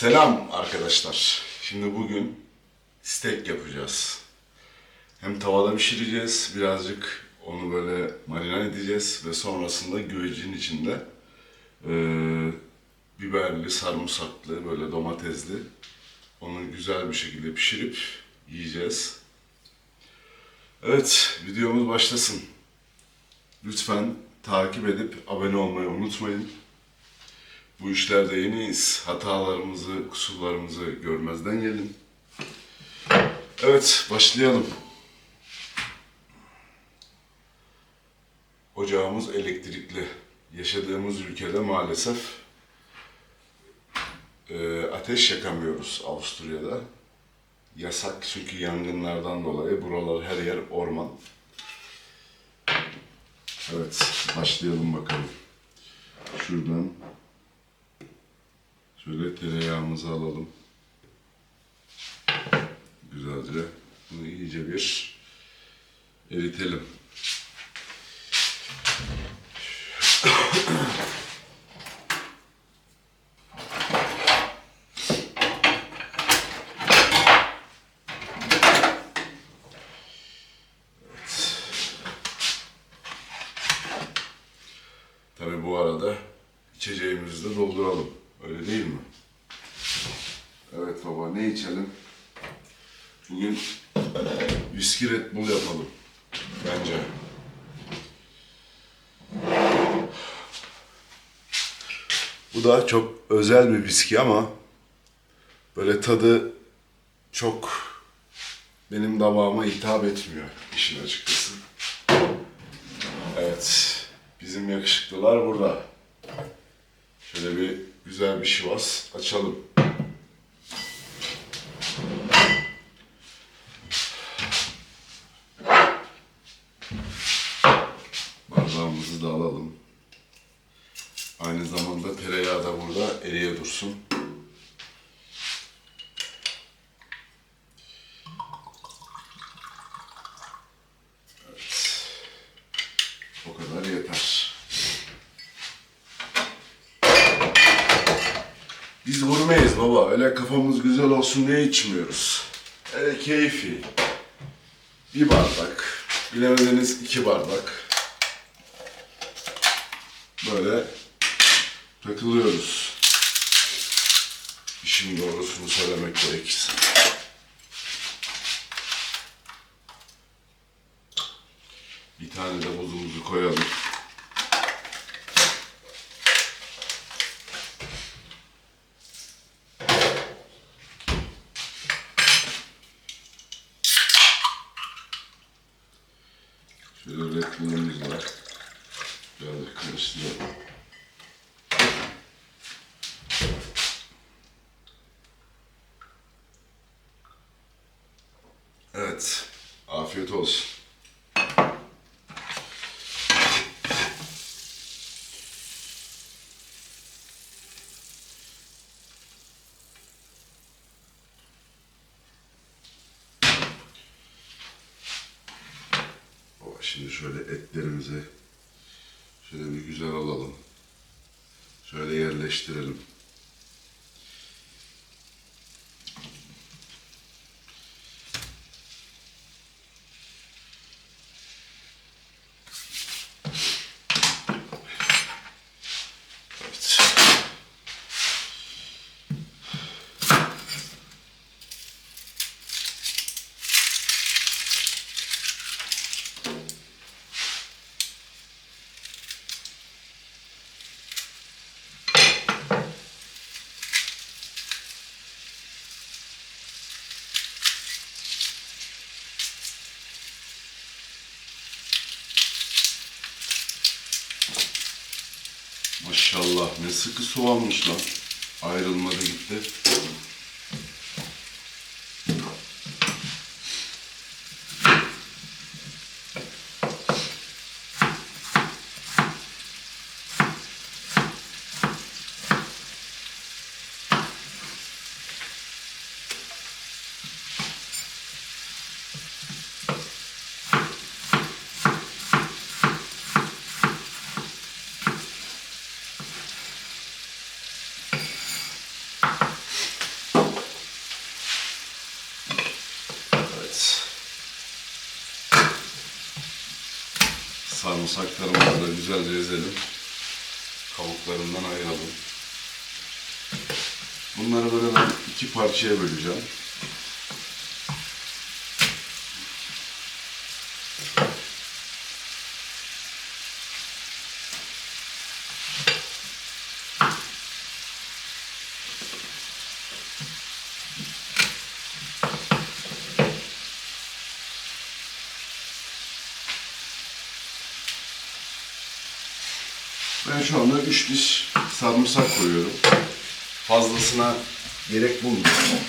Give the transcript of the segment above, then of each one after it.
Selam arkadaşlar. Şimdi bugün steak yapacağız. Hem tavada pişireceğiz, birazcık onu böyle marine edeceğiz ve sonrasında güvecin içinde eee, biberli, sarımsaklı, böyle domatesli onu güzel bir şekilde pişirip yiyeceğiz. Evet, videomuz başlasın. Lütfen takip edip abone olmayı unutmayın. Bu işlerde yeniyiz. Hatalarımızı, kusurlarımızı görmezden gelin. Evet, başlayalım. Ocağımız elektrikli. Yaşadığımız ülkede maalesef e, ateş yakamıyoruz Avusturya'da. Yasak çünkü yangınlardan dolayı buralar her yer orman. Evet, başlayalım bakalım. Şuradan Şöyle tereyağımızı alalım. Güzelce bunu iyice bir eritelim. Evet. Tabii bu arada içeceğimizi de dolduralım. Öyle değil mi? Evet baba ne içelim? Bugün viski Red Bull yapalım. Bence. Bu da çok özel bir viski ama böyle tadı çok benim damağıma hitap etmiyor işin açıkçası. Evet. Bizim yakışıklılar burada. Şöyle bir güzel bir şivas açalım. Bardağımızı da alalım. Aynı zamanda tereyağı da burada eriye dursun. O kadar yeter. Biz vurmayız baba. Öyle kafamız güzel olsun diye içmiyoruz. Öyle keyfi. Bir bardak. Bilemediniz iki bardak. Böyle takılıyoruz. İşin doğrusunu söylemek gerekirse. Bir tane de buzumuzu koyalım. Şöyle reklamımız var. Biraz karıştıralım. Evet. Afiyet olsun. Şimdi şöyle etlerimizi şöyle bir güzel alalım. Şöyle yerleştirelim. Evet. Ne sıkı soğanmış lan. Ayrılmadı gitti. Sarımsaklarımızı da güzelce ezelim. Kabuklarından ayıralım. Bunları böyle iki parçaya böleceğim. Ben şu anda 3 diş sarımsak koyuyorum. Fazlasına gerek bulmuyorum.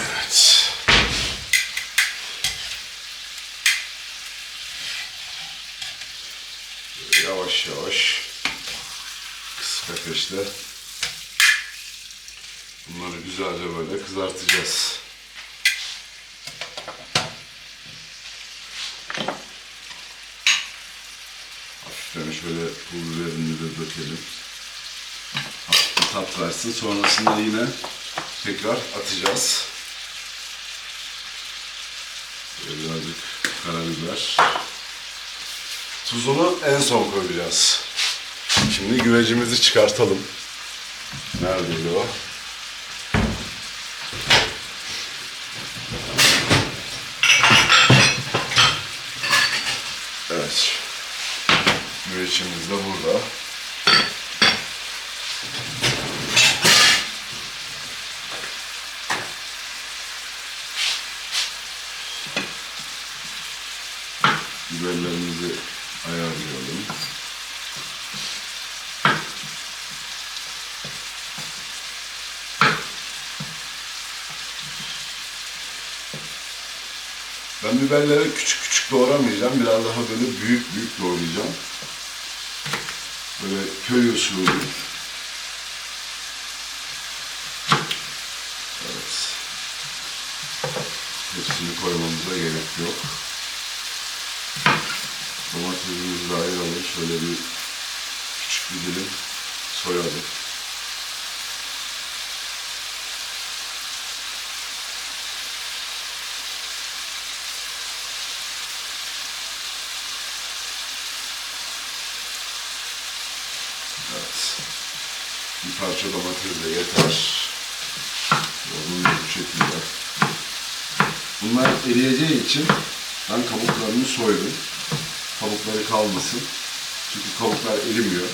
Evet. Yavaş yavaş kısık ateşte bunları güzelce böyle kızartacağız. Şöyle pul biberini de dökelim. Tat versin. Sonrasında yine tekrar atacağız. Birazcık karabiber. Tuzunu en son koyacağız. Şimdi güvecimizi çıkartalım. Neredeydi o? Evet. Güveçimiz de burada. Biberlerimizi ayarlayalım. Ben biberleri küçük küçük doğramayacağım. Biraz daha böyle büyük büyük doğrayacağım. Böyle köy usulü. Evet. Hepsini koymamıza gerek yok. Domatesimizi de ayıralım. Şöyle bir küçük bir dilim soyalım. Evet. Bir parça domates de yeter. Da bu şekilde. Bunlar eriyeceği için ben kabuklarını soydum. Kabukları kalmasın. Çünkü kabuklar erimiyor.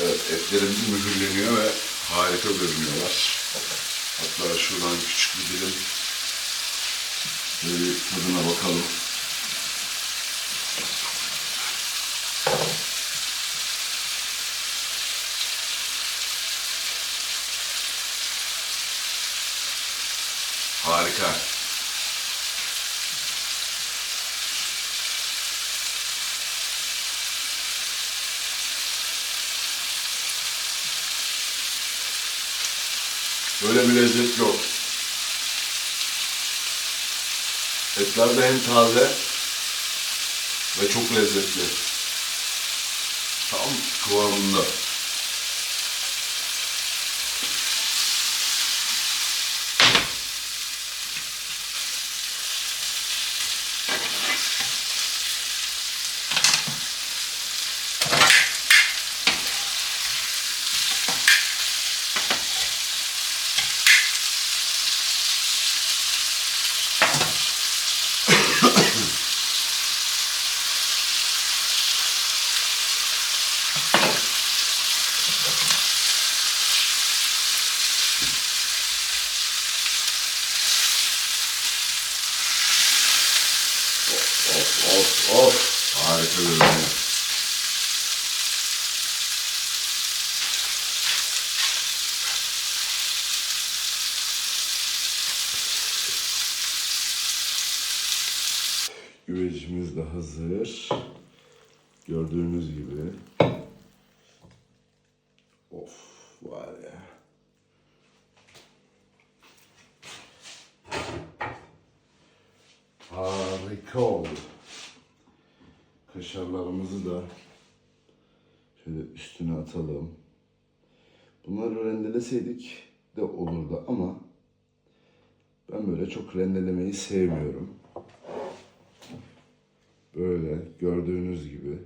Evet etlerimiz mühürleniyor ve harika görünüyorlar. Hatta şuradan küçük bir dilim böyle tadına bakalım. Harika. Böyle bir lezzet yok. Etler de hem taze ve çok lezzetli. Tam kıvamında. Güvecimiz de hazır. Gördüğünüz gibi. Of var ya. Harika oldu. Kaşarlarımızı da şöyle üstüne atalım. Bunları rendeleseydik de olurdu ama ben böyle çok rendelemeyi sevmiyorum. Böyle gördüğünüz gibi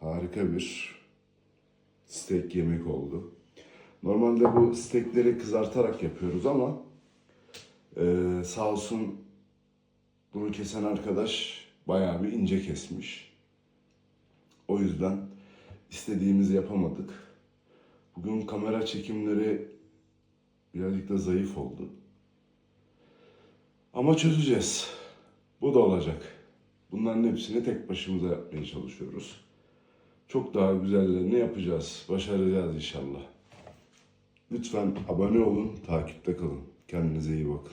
harika bir steak yemek oldu. Normalde bu steakleri kızartarak yapıyoruz ama ee, sağ olsun bunu kesen arkadaş bayağı bir ince kesmiş. O yüzden istediğimizi yapamadık. Bugün kamera çekimleri birazcık da zayıf oldu. Ama çözeceğiz. Bu da olacak. Bunların hepsini tek başımıza yapmaya çalışıyoruz. Çok daha güzellerini yapacağız. Başaracağız inşallah. Lütfen abone olun, takipte kalın. Kendinize iyi bakın.